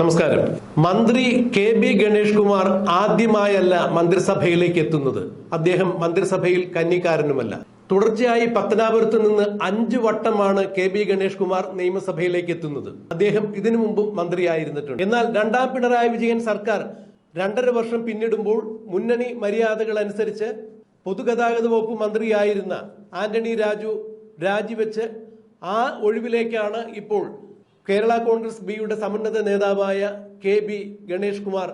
നമസ്കാരം. മന്ത്രി K B Ganesh Kumar ആദ്യമായല്ല മന്ത്രിസഭയിലേക്ക് എത്തുന്നത്. അദ്ദേഹം മന്ത്രിസഭയിൽ കന്നിക്കാരനുമല്ല. തുടർച്ചയായി പത്തനാപുരത്ത് നിന്ന് അഞ്ചു വട്ടമാണ് കെ ബി ഗണേഷ് കുമാർ നിയമസഭയിലേക്ക് എത്തുന്നത്. അദ്ദേഹം ഇതിനു മുമ്പും മന്ത്രിയായിരുന്നിട്ടുണ്ട്. എന്നാൽ രണ്ടാം പിണറായി വിജയൻ സർക്കാർ രണ്ടര വർഷം പിന്നിടുമ്പോൾ മുന്നണി മര്യാദകൾ അനുസരിച്ച് പൊതുഗതാഗത വകുപ്പ് മന്ത്രിയായിരുന്ന ആന്റണി രാജു രാജിവെച്ച് ആ ഒഴിവിലേക്കാണ് ഇപ്പോൾ കേരള കോൺഗ്രസ് ബിയുടെ സമുന്നത നേതാവായ കെ ബി ഗണേഷ് കുമാർ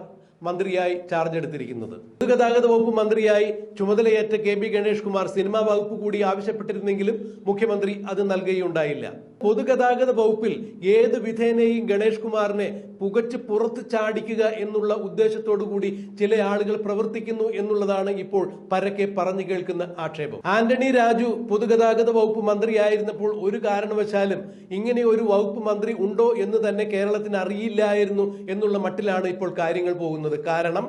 മന്ത്രിയായി ചാർജ് എടുത്തിരിക്കുന്നത്. പൊതുഗതാഗത വകുപ്പ് മന്ത്രിയായി ചുമതലയേറ്റ K B Ganesh Kumar cinema വകുപ്പ് കൂടി ആവശ്യപ്പെട്ടിരുന്നെങ്കിലും മുഖ്യമന്ത്രി അത് നൽകുകയുണ്ടായില്ല. പൊതുഗതാഗത വകുപ്പിൽ ഏത് വിധേനയും ഗണേഷ് കുമാറിനെ പുകച്ച് പുറത്ത് ചാടിക്കുക എന്നുള്ള ഉദ്ദേശത്തോടു കൂടി ചില ആളുകൾ പ്രവർത്തിക്കുന്നു എന്നുള്ളതാണ് ഇപ്പോൾ പരക്കെ പറഞ്ഞു കേൾക്കുന്ന ആക്ഷേപം. ആന്റണി രാജു പൊതുഗതാഗത വകുപ്പ് മന്ത്രിയായിരുന്നപ്പോൾ ഒരു കാരണവശാലും ഇങ്ങനെ ഒരു വകുപ്പ് മന്ത്രി ഉണ്ടോ എന്ന് തന്നെ കേരളത്തിന് അറിയില്ലായിരുന്നു എന്നുള്ള മട്ടിലാണ് ഇപ്പോൾ കാര്യങ്ങൾ പോകുന്നത്. കാരണം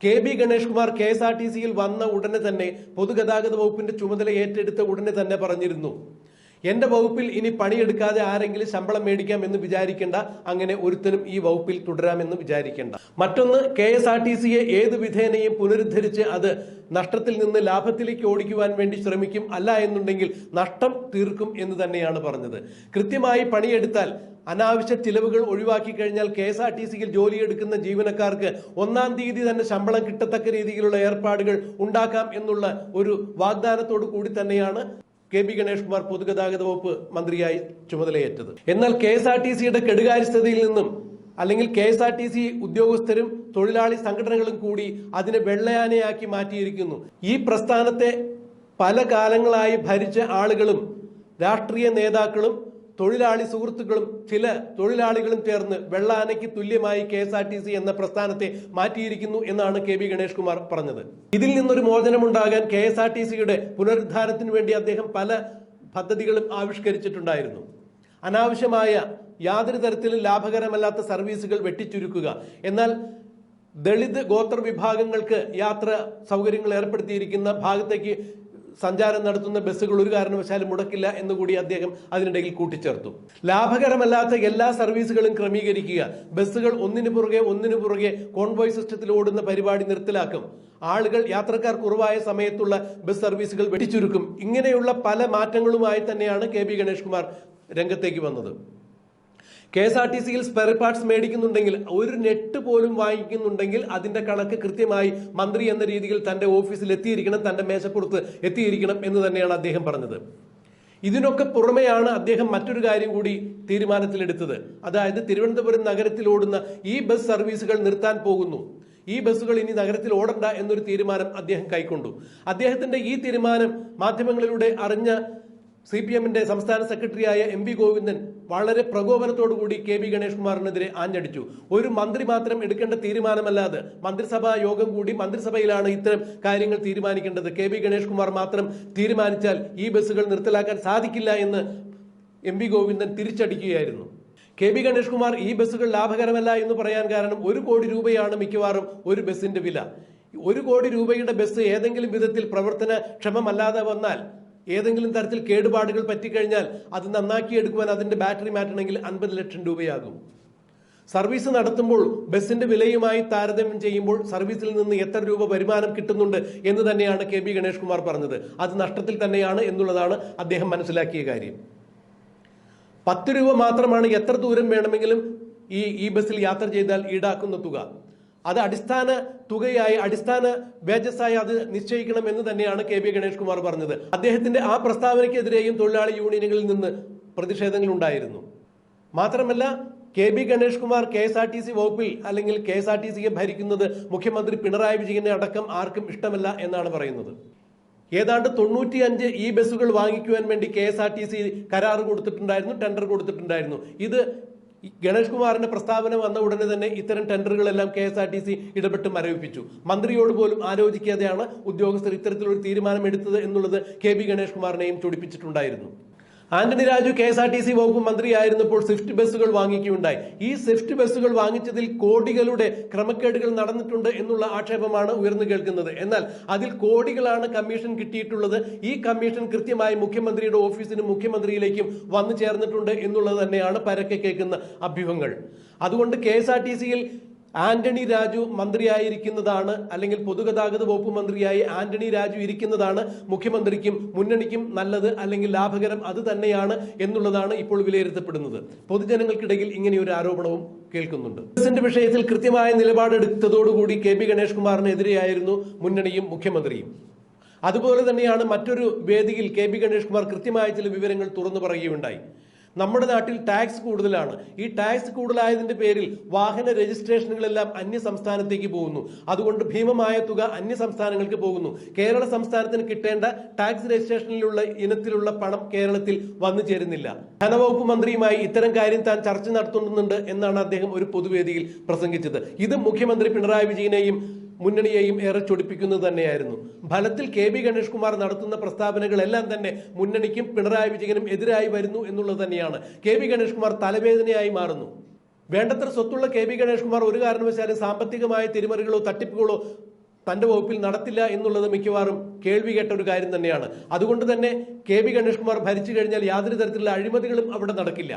K B Ganesh Kumar K S R T സിയിൽ വന്ന ഉടനെ തന്നെ പൊതുഗതാഗത വകുപ്പിന്റെ ചുമതല ഏറ്റെടുത്ത ഉടനെ തന്നെ പറഞ്ഞിരുന്നു. എന്റെ വകുപ്പിൽ ഇനി പണിയെടുക്കാതെ ആരെങ്കിലും ശമ്പളം മേടിക്കാം എന്ന് വിചാരിക്കേണ്ട. അങ്ങനെ ഒരുത്തനും ഈ വകുപ്പിൽ തുടരാമെന്ന് വിചാരിക്കേണ്ട. മറ്റൊന്ന് കെ എസ് ആർ ടി സിയെ ഏത് വിധേനയും പുനരുദ്ധരിച്ച് അത് നഷ്ടത്തിൽ നിന്ന് ലാഭത്തിലേക്ക് ഓടിക്കുവാൻ വേണ്ടി ശ്രമിക്കും അല്ല എന്നുണ്ടെങ്കിൽ നഷ്ടം തീർക്കും എന്ന് തന്നെയാണ് പറഞ്ഞത്. കൃത്യമായി പണിയെടുത്താൽ അനാവശ്യ ചിലവുകൾ ഒഴിവാക്കി കഴിഞ്ഞാൽ കെ എസ് ആർ ടി സിയിൽ ജോലിയെടുക്കുന്ന ജീവനക്കാർക്ക് ഒന്നാം തീയതി തന്നെ ശമ്പളം കിട്ടത്തക്ക രീതിയിലുള്ള ഏർപ്പാടുകൾ ഉണ്ടാക്കാം എന്നുള്ള ഒരു വാഗ്ദാനത്തോടു കൂടി തന്നെയാണ് കെ പി ഗണേഷ് കുമാർ പൊതുഗതാഗത വകുപ്പ് മന്ത്രിയായി ചുമതലയേറ്റത്. എന്നാൽ കെ എസ് ആർ ടി സിയുടെ കെടുകാര്യസ്ഥതയിൽ നിന്നും അല്ലെങ്കിൽ K S R T C ഉദ്യോഗസ്ഥരും തൊഴിലാളി സംഘടനകളും കൂടി അതിനെ വെള്ളയാനയാക്കി മാറ്റിയിരിക്കുന്നു. ഈ പ്രസ്ഥാനത്തെ പല കാലങ്ങളായി ഭരിച്ച ആളുകളും രാഷ്ട്രീയ നേതാക്കളും തൊഴിലാളി സുഹൃത്തുക്കളും ചില തൊഴിലാളികളും ചേർന്ന് വെള്ളാനയ്ക്ക് തുല്യമായി K S R T C എന്ന പ്രസ്ഥാനത്തെ മാറ്റിയിരിക്കുന്നു എന്നാണ് കെ ബി ഗണേഷ് കുമാർ പറഞ്ഞത്. ഇതിൽ നിന്നൊരു മോചനമുണ്ടാകാൻ കെ എസ് ആർ ടി സിയുടെ പുനരുദ്ധാരത്തിന് വേണ്ടി അദ്ദേഹം പല പദ്ധതികളും ആവിഷ്കരിച്ചിട്ടുണ്ടായിരുന്നു. അനാവശ്യമായ യാതൊരു തരത്തിലും ലാഭകരമല്ലാത്ത സർവീസുകൾ വെട്ടിച്ചുരുക്കുക. എന്നാൽ ദളിത് ഗോത്ര വിഭാഗങ്ങൾക്ക് യാത്ര സൗകര്യങ്ങൾ ഏർപ്പെടുത്തിയിരിക്കുന്ന ഭാഗത്തേക്ക് സഞ്ചാരം നടത്തുന്ന ബസ്സുകൾ ഒരു കാരണവശാലും മുടക്കില്ല എന്നുകൂടി അദ്ദേഹം അതിനിടയിൽ കൂട്ടിച്ചേർത്തു. ലാഭകരമല്ലാത്ത എല്ലാ സർവീസുകളും ക്രമീകരിക്കുക. ബസ്സുകൾ ഒന്നിനു പുറകെ ഒന്നിനു പുറകെ കോൺവോയ് സിസ്റ്റത്തിൽ ഓടുന്ന പരിപാടി നിർത്തലാക്കും. ആളുകൾ യാത്രക്കാർ കുറവായ സമയത്തുള്ള ബസ് സർവീസുകൾ വെട്ടിച്ചുരുക്കും. ഇങ്ങനെയുള്ള പല മാറ്റങ്ങളുമായി തന്നെയാണ് കെ ബി ഗണേഷ് കുമാർ രംഗത്തേക്ക് വന്നത്. കെ എസ് ആർ ടി സിയിൽ സ്പെയർ പാർട്സ് മേടിക്കുന്നുണ്ടെങ്കിൽ ഒരു നെറ്റ് പോലും വാങ്ങിക്കുന്നുണ്ടെങ്കിൽ അതിന്റെ കണക്ക് കൃത്യമായി മന്ത്രി എന്ന രീതിയിൽ തന്റെ ഓഫീസിൽ എത്തിയിരിക്കണം തന്റെ മേശപ്പുറത്ത് എത്തിയിരിക്കണം എന്ന് തന്നെയാണ് അദ്ദേഹം പറഞ്ഞത്. ഇതിനൊക്കെ പുറമെയാണ് അദ്ദേഹം മറ്റൊരു കാര്യം കൂടി തീരുമാനത്തിലെടുത്തത്. അതായത് തിരുവനന്തപുരം നഗരത്തിൽ ഓടുന്ന ഈ ബസ് സർവീസുകൾ നിർത്താൻ പോകുന്നു. ഈ ബസ്സുകൾ ഇനി നഗരത്തിൽ ഓടണ്ട എന്നൊരു തീരുമാനം അദ്ദേഹം കൈക്കൊണ്ടു. അദ്ദേഹത്തിന്റെ ഈ തീരുമാനം മാധ്യമങ്ങളിലൂടെ അറിഞ്ഞ സി പി എമ്മിന്റെ സംസ്ഥാന സെക്രട്ടറിയായ എം വി ഗോവിന്ദൻ വളരെ പ്രകോപനത്തോടുകൂടി കെ ബി ഗണേഷ് കുമാറിനെതിരെ ആഞ്ഞടിച്ചു. ഒരു മന്ത്രി മാത്രം എടുക്കേണ്ട തീരുമാനമല്ലാതെ മന്ത്രിസഭാ യോഗം കൂടി മന്ത്രിസഭയിലാണ് ഇത്തരം കാര്യങ്ങൾ തീരുമാനിക്കേണ്ടത്. കെ ബി ഗണേഷ് കുമാർ മാത്രം തീരുമാനിച്ചാൽ ഈ ബസ്സുകൾ നിർത്തലാക്കാൻ സാധിക്കില്ല എന്ന് എം വി ഗോവിന്ദൻ തിരിച്ചടിക്കുകയായിരുന്നു. കെ ബി ഗണേഷ് കുമാർ ഈ ബസ്സുകൾ ലാഭകരമല്ല എന്ന് പറയാൻ കാരണം ഒരു കോടി രൂപയാണ് മിക്കവാറും ഒരു ബസ്സിന്റെ വില. ഒരു കോടി രൂപയുടെ ബസ് ഏതെങ്കിലും വിധത്തിൽ പ്രവർത്തന ക്ഷമമല്ലാതെ വന്നാൽ ഏതെങ്കിലും തരത്തിൽ കേടുപാടുകൾ പറ്റിക്കഴിഞ്ഞാൽ അത് നന്നാക്കി നന്നാക്കിയെടുക്കുവാൻ അതിന്റെ ബാറ്ററി മാറ്റണമെങ്കിൽ അൻപത് ലക്ഷം രൂപയാകും. സർവീസ് നടത്തുമ്പോൾ ബസിന്റെ വിലയുമായി താരതമ്യം ചെയ്യുമ്പോൾ സർവീസിൽ നിന്ന് എത്ര രൂപ വരുമാനം കിട്ടുന്നുണ്ട് എന്ന് തന്നെയാണ് കെ ബി ഗണേഷ് കുമാർ പറഞ്ഞത്. അത് നഷ്ടത്തിൽ തന്നെയാണ് എന്നുള്ളതാണ് അദ്ദേഹം മനസ്സിലാക്കിയ കാര്യം. പത്ത് രൂപ മാത്രമാണ് എത്ര ദൂരം വേണമെങ്കിലും ഈ ഈ ബസ്സിൽ യാത്ര ചെയ്താൽ ഈടാക്കുന്ന തുക. അത് അടിസ്ഥാന തുകയായി അടിസ്ഥാന വേജസ്സായി അത് നിശ്ചയിക്കണം എന്ന് തന്നെയാണ് കെ ബി ഗണേഷ് കുമാർ പറഞ്ഞത്. അദ്ദേഹത്തിന്റെ ആ പ്രസ്താവനയ്ക്കെതിരെയും തൊഴിലാളി യൂണിയനുകളിൽ നിന്ന് പ്രതിഷേധങ്ങൾ ഉണ്ടായിരുന്നു. മാത്രമല്ല K B Ganesh Kumar K S R T C വകുപ്പിൽ അല്ലെങ്കിൽ കെ എസ് ആർ ടി സിയെ ഭരിക്കുന്നത് മുഖ്യമന്ത്രി പിണറായി വിജയനെ അടക്കം ആർക്കും ഇഷ്ടമല്ല എന്നാണ് പറയുന്നത്. ഏതാണ്ട് തൊണ്ണൂറ്റിയഞ്ച് ഈ ബസ്സുകൾ വാങ്ങിക്കുവാൻ വേണ്ടി K S R T C കരാർ കൊടുത്തിട്ടുണ്ടായിരുന്നു ടെൻഡർ കൊടുത്തിട്ടുണ്ടായിരുന്നു. ഇത് ഗണേഷ് കുമാറിന്റെ പ്രസ്താവന വന്ന ഉടനെ തന്നെ ഇത്തരം ടെൻഡറുകളെല്ലാം K S R T C ഇടപെട്ട് മരവിപ്പിച്ചു. മന്ത്രിയോട് പോലും ആലോചിക്കാതെയാണ് ഉദ്യോഗസ്ഥർ ഇത്തരത്തിലൊരു തീരുമാനം എടുത്തത് എന്നുള്ളത് കെ ബി ഗണേഷ് കുമാറിനെയും ചൊടിപ്പിച്ചിട്ടുണ്ടായിരുന്നു. Antony Raju K S R T C വകുപ്പ് മന്ത്രിയായിരുന്നപ്പോൾ സ്വിഫ്റ്റ് ബസ്സുകൾ വാങ്ങിക്കുകയുണ്ടായി. ഈ സ്വിഫ്റ്റ് ബസ്സുകൾ വാങ്ങിച്ചതിൽ കോടികളുടെ ക്രമക്കേടുകൾ നടന്നിട്ടുണ്ട് എന്നുള്ള ആക്ഷേപമാണ് ഉയർന്നു കേൾക്കുന്നത്. എന്നാൽ അതിൽ കോടികളാണ് കമ്മീഷൻ കിട്ടിയിട്ടുള്ളത്. ഈ കമ്മീഷൻ കൃത്യമായി മുഖ്യമന്ത്രിയുടെ ഓഫീസിനും മുഖ്യമന്ത്രിയിലേക്കും വന്നു ചേർന്നിട്ടുണ്ട് എന്നുള്ളത് തന്നെയാണ് പരക്കെ കേൾക്കുന്ന അഭ്യൂഹങ്ങൾ. അതുകൊണ്ട് കെ എസ് ആർ ടി സിയിൽ ആന്റണി രാജു മന്ത്രിയായിരിക്കുന്നതാണ് അല്ലെങ്കിൽ പൊതുഗതാഗത വകുപ്പ് മന്ത്രിയായി ആന്റണി രാജു ഇരിക്കുന്നതാണ് മുഖ്യമന്ത്രിക്കും മുന്നണിക്കും നല്ലത് അല്ലെങ്കിൽ ലാഭകരം അത് തന്നെയാണ് എന്നുള്ളതാണ് ഇപ്പോൾ വിലയിരുത്തപ്പെടുന്നത്. പൊതുജനങ്ങൾക്കിടയിൽ ഇങ്ങനെ ഒരു ആരോപണവും കേൾക്കുന്നുണ്ട്. ബസിന്റെ വിഷയത്തിൽ കൃത്യമായ നിലപാടെടുത്തതോടുകൂടി കെ പി ഗണേഷ് കുമാറിനെതിരെയായിരുന്നു മുന്നണിയും മുഖ്യമന്ത്രിയും. അതുപോലെ തന്നെയാണ് മറ്റൊരു വേദിയിൽ കെ പി ഗണേഷ് കുമാർ കൃത്യമായ ചില വിവരങ്ങൾ തുറന്നു പറയുകയുണ്ടായി. നമ്മുടെ നാട്ടിൽ ടാക്സ് കൂടുതലാണ്. ഈ ടാക്സ് കൂടുതലായതിന്റെ പേരിൽ വാഹന രജിസ്ട്രേഷനുകളെല്ലാം അന്യ സംസ്ഥാനത്തേക്ക് പോകുന്നു. അതുകൊണ്ട് ഭീമമായ തുക അന്യ സംസ്ഥാനങ്ങൾക്ക് പോകുന്നു. കേരള സംസ്ഥാനത്തിന് കിട്ടേണ്ട ടാക്സ് രജിസ്ട്രേഷനിലുള്ള ഇനത്തിലുള്ള പണം കേരളത്തിൽ വന്നു ചേരുന്നില്ല. ധനവകുപ്പ് മന്ത്രിയുമായി ഇത്തരം കാര്യം താൻ ചർച്ച നടത്തുന്നുണ്ട് എന്നാണ് അദ്ദേഹം ഒരു പൊതുവേദിയിൽ പ്രസംഗിച്ചത്. ഇത് മുഖ്യമന്ത്രി പിണറായി വിജയനെയും മുന്നണിയെയും ഏറെ ചൊടിപ്പിക്കുന്നത് തന്നെയായിരുന്നു. ഫലത്തിൽ കെ ബി ഗണേഷ് കുമാർ നടത്തുന്ന പ്രസ്താവനകളെല്ലാം തന്നെ മുന്നണിക്കും പിണറായി വിജയനും എതിരായി വരുന്നു എന്നുള്ളത് തന്നെയാണ്. കെ ബി ഗണേഷ് കുമാർ തലവേദനയായി മാറുന്നു. വേണ്ടത്ര സ്വത്തുള്ള കെ ബി ഗണേഷ് കുമാർ ഒരു കാരണവശാലും സാമ്പത്തികമായ തിരിമറികളോ തട്ടിപ്പുകളോ തന്റെ വകുപ്പിൽ നടത്തില്ല എന്നുള്ളത് മിക്കവാറും കേൾവി കേട്ട ഒരു കാര്യം തന്നെയാണ്. അതുകൊണ്ട് തന്നെ കെ ബി ഗണേഷ് കുമാർ ഭരിച്ചു കഴിഞ്ഞാൽ യാതൊരു തരത്തിലുള്ള അഴിമതികളും അവിടെ നടക്കില്ല.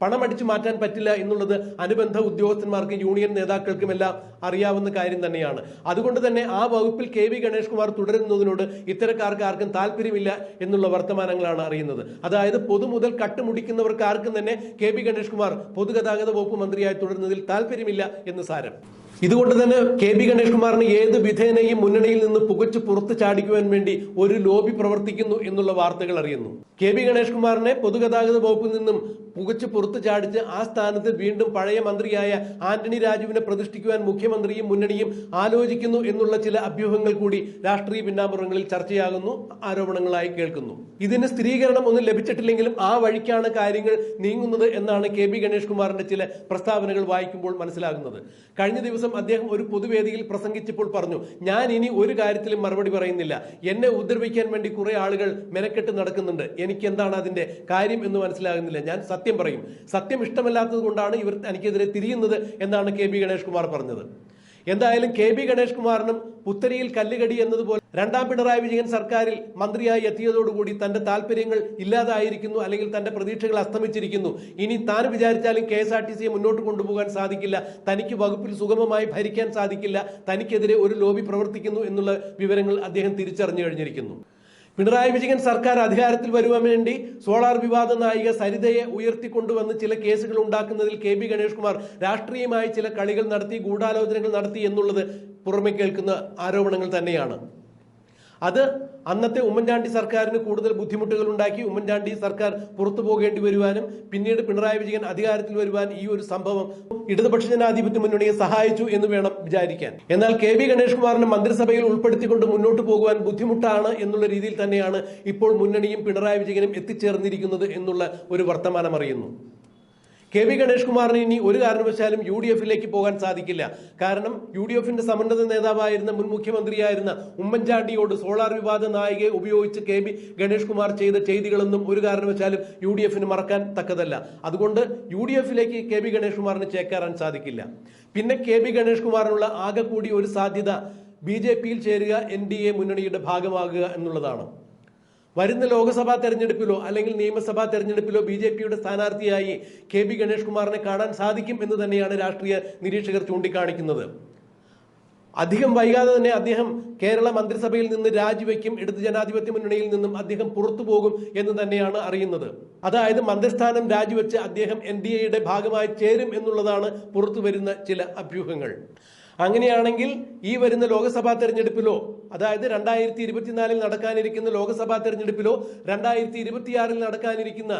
പണം അടിച്ചു മാറ്റാൻ പറ്റില്ല എന്നുള്ളത് അനുബന്ധ ഉദ്യോഗസ്ഥന്മാർക്കും യൂണിയൻ നേതാക്കൾക്കും എല്ലാം അറിയാവുന്ന കാര്യം തന്നെയാണ്. അതുകൊണ്ട് തന്നെ ആ വകുപ്പിൽ കെ വി ഗണേഷ് കുമാർ തുടരുന്നതിനോട് ഇത്തരക്കാർക്ക് ആർക്കും താല്പര്യമില്ല എന്നുള്ള വർത്തമാനങ്ങളാണ് അറിയുന്നത്. അതായത് പൊതുമുതൽ കട്ടുമുടിക്കുന്നവർക്ക് ആർക്കും തന്നെ കെ വി ഗണേഷ് കുമാർ പൊതുഗതാഗത വകുപ്പ് മന്ത്രിയായി തുടരുന്നതിൽ താല്പര്യമില്ല എന്ന് സാരം. ഇതുകൊണ്ട് തന്നെ കെ ബി ഗണേഷ് കുമാറിന് ഏത് വിധേനയും മുന്നണിയിൽ നിന്ന് പുകച്ചു പുറത്തു ചാടിക്കുവാൻ വേണ്ടി ഒരു ലോബി പ്രവർത്തിക്കുന്നു എന്നുള്ള വാർത്തകൾ അറിയുന്നു. കെ ബി ഗണേഷ് കുമാറിനെ പൊതുഗതാഗത വകുപ്പിൽ നിന്നും പുകച്ചു പുറത്തു ചാടിച്ച് ആ സ്ഥാനത്ത് വീണ്ടും പഴയ മന്ത്രിയായ ആന്റണി രാജുവിനെ പ്രതിഷ്ഠിക്കുവാൻ മുഖ്യമന്ത്രിയും മുന്നണിയും ആലോചിക്കുന്നു എന്നുള്ള ചില അഭ്യൂഹങ്ങൾ കൂടി രാഷ്ട്രീയ പിന്നാമ്പുറങ്ങളിൽ ചർച്ചയാകുന്നു ആരോപണങ്ങളായി കേൾക്കുന്നു. ഇതിന് സ്ഥിരീകരണം ഒന്നും ലഭിച്ചിട്ടില്ലെങ്കിലും ആ വഴിക്കാണ് കാര്യങ്ങൾ നീങ്ങുന്നത് എന്നാണ് കെ ബി ഗണേഷ് കുമാറിന്റെ ചില പ്രസ്താവനകൾ വായിക്കുമ്പോൾ മനസ്സിലാകുന്നത്. കഴിഞ്ഞ ദിവസം അദ്ദേഹം ഒരു പൊതുവേദിയിൽ പ്രസംഗിച്ചപ്പോൾ പറഞ്ഞു ഞാൻ ഇനി ഒരു കാര്യത്തിലും മറുപടി പറയുന്നില്ല. എന്നെ ഉപദ്രവിക്കാൻ വേണ്ടി കുറെ ആളുകൾ മെനക്കെട്ട് നടക്കുന്നുണ്ട്. എനിക്ക് എന്താണ് അതിന്റെ കാര്യം എന്ന് മനസ്സിലാകുന്നില്ല. ഞാൻ സത്യം പറയും. സത്യം ഇഷ്ടമല്ലാത്തത് കൊണ്ടാണ് ഇവർ എനിക്കെതിരെ തിരിയുന്നത് എന്നാണ് കെ ബി ഗണേഷ് കുമാർ പറഞ്ഞത്. എന്തായാലും കെ ബി ഗണേഷ് കുമാറിനും പുത്തരിയിൽ കല്ലുകടി എന്നതുപോലെ രണ്ടാം പിണറായി വിജയൻ സർക്കാരിൽ മന്ത്രിയായി എത്തിയതോടുകൂടി തന്റെ താല്പര്യങ്ങൾ ഇല്ലാതായിരിക്കുന്നു അല്ലെങ്കിൽ തന്റെ പ്രതീക്ഷകൾ അസ്തമിച്ചിരിക്കുന്നു. ഇനി താൻ വിചാരിച്ചാലും കെ എസ് ആർ ടി സിയെ മുന്നോട്ട് കൊണ്ടുപോകാൻ സാധിക്കില്ല. തനിക്ക് വകുപ്പിൽ സുഗമമായി ഭരിക്കാൻ സാധിക്കില്ല. തനിക്കെതിരെ ഒരു ലോബി പ്രവർത്തിക്കുന്നു എന്നുള്ള വിവരങ്ങൾ അദ്ദേഹം തിരിച്ചറിഞ്ഞു കഴിഞ്ഞിരിക്കുന്നു. പിണറായി വിജയൻ സർക്കാർ അധികാരത്തിൽ വരുവാൻ വേണ്ടി സോളാർ വിവാദ നായിക സരിതയെ ഉയർത്തിക്കൊണ്ടുവന്ന് ചില കേസുകൾ ഉണ്ടാക്കുന്നതിൽ കെ ബി ഗണേഷ് കുമാർ രാഷ്ട്രീയമായി ചില കളികൾ നടത്തി ഗൂഢാലോചനകൾ നടത്തി എന്നുള്ളത് പുറമെ കേൾക്കുന്ന ആരോപണങ്ങൾ തന്നെയാണ്. അത് അന്നത്തെ ഉമ്മൻചാണ്ടി സർക്കാരിന് കൂടുതൽ ബുദ്ധിമുട്ടുകൾ ഉണ്ടാക്കി ഉമ്മൻചാണ്ടി സർക്കാർ പുറത്തു പോകേണ്ടി വരുവാനും പിന്നീട് പിണറായി വിജയൻ അധികാരത്തിൽ വരുവാൻ ഈ ഒരു സംഭവം ഇടതുപക്ഷ ജനാധിപത്യ മുന്നണിയെ സഹായിച്ചു എന്ന് വേണം വിചാരിക്കാൻ. എന്നാൽ കെ വി ഗണേഷ് കുമാറിനെ മന്ത്രിസഭയിൽ ഉൾപ്പെടുത്തിക്കൊണ്ട് മുന്നോട്ട് പോകുവാൻ ബുദ്ധിമുട്ടാണ് എന്നുള്ള രീതിയിൽ തന്നെയാണ് ഇപ്പോൾ മുന്നണിയും പിണറായി വിജയനും എത്തിച്ചേർന്നിരിക്കുന്നത് എന്നുള്ള ഒരു വർത്തമാനം അറിയുന്നു. കെ വി ഗണേഷ് കുമാറിന് ഇനി ഒരു കാരണവശാലും യു ഡി എഫിലേക്ക് പോകാൻ സാധിക്കില്ല. കാരണം യു ഡി എഫിന്റെ സമന്നത നേതാവായിരുന്ന മുൻ മുഖ്യമന്ത്രിയായിരുന്ന ഉമ്മൻചാണ്ടിയോട് സോളാർ വിവാദ നായികയെ ഉപയോഗിച്ച് കെ വി ഗണേഷ് കുമാർ ചെയ്ത ചെയ്തികളൊന്നും ഒരു കാരണവശാലും യു ഡി എഫിന് മറക്കാൻ തക്കതല്ല. അതുകൊണ്ട് യു ഡി എഫിലേക്ക് കെ വി ഗണേഷ് കുമാറിന് ചേക്കേറാൻ സാധിക്കില്ല. പിന്നെ കെ വി ഗണേഷ് കുമാറിനുള്ള ആകെ കൂടി ഒരു സാധ്യത ബി ജെ പിയിൽ ചേരുക എൻ ഡി എ മുന്നണിയുടെ ഭാഗമാകുക എന്നുള്ളതാണ്. വരുന്ന ലോക്സഭാ തെരഞ്ഞെടുപ്പിലോ അല്ലെങ്കിൽ നിയമസഭാ തെരഞ്ഞെടുപ്പിലോ ബി ജെ പിയുടെ സ്ഥാനാർത്ഥിയായി കെ ബി ഗണേഷ് കുമാറിനെ കാണാൻ സാധിക്കും എന്ന് തന്നെയാണ് രാഷ്ട്രീയ നിരീക്ഷകർ ചൂണ്ടിക്കാണിക്കുന്നത്. അധികം വൈകാതെ തന്നെ അദ്ദേഹം കേരള മന്ത്രിസഭയിൽ നിന്ന് രാജിവെക്കും ഇടത് ജനാധിപത്യ മുന്നണിയിൽ നിന്നും അദ്ദേഹം പുറത്തു പോകും എന്ന് തന്നെയാണ് അറിയുന്നത്. അതായത് മന്ത്രിസ്ഥാനം രാജിവെച്ച് അദ്ദേഹം എൻ ഡി എയുടെ ഭാഗമായി ചേരും എന്നുള്ളതാണ് പുറത്തു വരുന്ന ചില അഭ്യൂഹങ്ങൾ. അങ്ങനെയാണെങ്കിൽ ഈ വരുന്ന ലോക്സഭാ തെരഞ്ഞെടുപ്പിലോ അതായത് രണ്ടായിരത്തി ഇരുപത്തിനാലിൽ നടക്കാനിരിക്കുന്ന ലോക്സഭാ തെരഞ്ഞെടുപ്പിലോ രണ്ടായിരത്തി ഇരുപത്തിയാറിൽ നടക്കാനിരിക്കുന്ന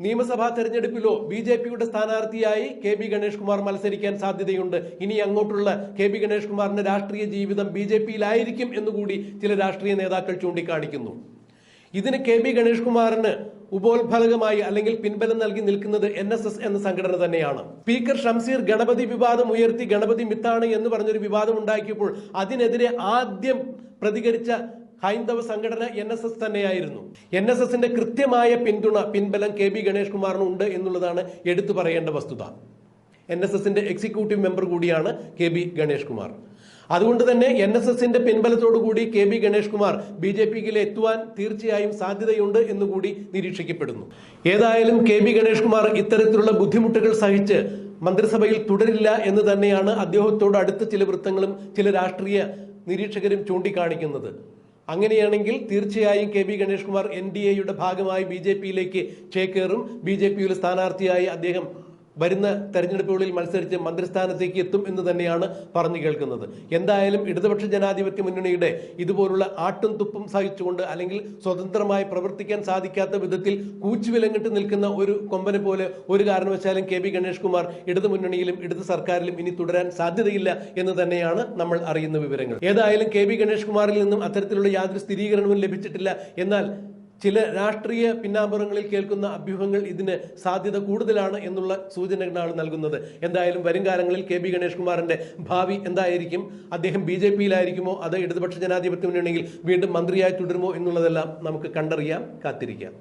നിയമസഭാ തെരഞ്ഞെടുപ്പിലോ ബി ജെ പിയുടെ സ്ഥാനാർത്ഥിയായി കെ ബി ഗണേഷ് കുമാർ മത്സരിക്കാൻ സാധ്യതയുണ്ട്. ഇനി അങ്ങോട്ടുള്ള കെ ബി ഗണേഷ് കുമാറിന്റെ രാഷ്ട്രീയ ജീവിതം ബി ജെ പിയിലായിരിക്കും എന്നുകൂടി ചില രാഷ്ട്രീയ നേതാക്കൾ ചൂണ്ടിക്കാണിക്കുന്നു. ഇതിന് കെ ബി ഗണേഷ് കുമാറിന് ഉപോത്ഫലകമായി അല്ലെങ്കിൽ പിൻബലം നൽകി നിൽക്കുന്നത് എൻ എസ് എസ് എന്ന സംഘടന തന്നെയാണ്. സ്പീക്കർ ഷംസീർ ഗണപതി വിവാദം ഉയർത്തി ഗണപതി മിത്താണ് എന്ന് പറഞ്ഞൊരു വിവാദം ഉണ്ടാക്കിയപ്പോൾ അതിനെതിരെ ആദ്യം പ്രതികരിച്ച ഹൈന്ദവ സംഘടന എൻ എസ് എസ് തന്നെയായിരുന്നു. എൻ എസ് എസിന്റെ കൃത്യമായ പിന്തുണ പിൻബലം കെ ബി ഗണേഷ് കുമാറിന് ഉണ്ട് എന്നുള്ളതാണ് എടുത്തു പറയേണ്ട വസ്തുത. എൻ എസ് എസിന്റെ എക്സിക്യൂട്ടീവ് മെമ്പർ കൂടിയാണ് കെ ബി ഗണേഷ് കുമാർ. അതുകൊണ്ട് തന്നെ എൻ എസ് എസിന്റെ പിൻബലത്തോടുകൂടി K B Ganesh Kumar B J പിയിൽ എത്തുവാൻ തീർച്ചയായും സാധ്യതയുണ്ട് എന്നുകൂടി നിരീക്ഷിക്കപ്പെടുന്നു. ഏതായാലും കെ ബി ഗണേഷ് കുമാർ ഇത്തരത്തിലുള്ള ബുദ്ധിമുട്ടുകൾ സഹിച്ച് മന്ത്രിസഭയിൽ തുടരില്ല എന്ന് തന്നെയാണ് അദ്ദേഹത്തോട് അടുത്ത ചില വൃത്തങ്ങളും ചില രാഷ്ട്രീയ നിരീക്ഷകരും ചൂണ്ടിക്കാണിക്കുന്നത്. അങ്ങനെയാണെങ്കിൽ തീർച്ചയായും K B Ganesh Kumar N D എയുടെ ഭാഗമായി ബി ജെ പിയിലേക്ക് ചേക്കേറും. ബി ജെ പിയിൽ സ്ഥാനാർത്ഥിയായി അദ്ദേഹം വരുന്ന തെരഞ്ഞെടുപ്പുകളിൽ മത്സരിച്ച് മന്ത്രിസ്ഥാനത്തേക്ക് എത്തും എന്ന് തന്നെയാണ് പറഞ്ഞു കേൾക്കുന്നത്. എന്തായാലും ഇടതുപക്ഷ ജനാധിപത്യ മുന്നണിയുടെ ഇതുപോലുള്ള ആട്ടും തുപ്പും സഹിച്ചുകൊണ്ട് അല്ലെങ്കിൽ സ്വതന്ത്രമായി പ്രവർത്തിക്കാൻ സാധിക്കാത്ത വിധത്തിൽ കൂച്ചുവിലങ്ങിട്ട് നിൽക്കുന്ന ഒരു കൊമ്പനെ പോലെ ഒരു കാരണവശാലും കെ ബി ഗണേഷ് കുമാർ ഇടതു മുന്നണിയിലും ഇടതു സർക്കാരിലും ഇനി തുടരാൻ സാധ്യതയില്ല എന്ന് തന്നെയാണ് നമ്മൾ അറിയുന്ന വിവരങ്ങൾ. ഏതായാലും കെ ബി ഗണേഷ് കുമാറിൽ നിന്നും അത്തരത്തിലുള്ള യാതൊരു സ്ഥിരീകരണവും ലഭിച്ചിട്ടില്ല. എന്നാൽ ചില രാഷ്ട്രീയ പിന്നാമ്പുറങ്ങളിൽ കേൾക്കുന്ന അഭ്യൂഹങ്ങൾ ഇതിന് സാധ്യത കൂടുതലാണ് എന്നുള്ള സൂചനകളാണ് നൽകുന്നത്. എന്തായാലും വരും കാലങ്ങളിൽ കെ ബി ഗണേഷ് കുമാറിന്റെ ഭാവി എന്തായിരിക്കും? അദ്ദേഹം ബി ജെ പിയിലായിരിക്കുമോ? അത് ഇടതുപക്ഷ ജനാധിപത്യ മുന്നണിയിൽ വീണ്ടും മന്ത്രിയായി തുടരുമോ എന്നുള്ളതെല്ലാം നമുക്ക് കണ്ടറിയാം കാത്തിരിക്കാം.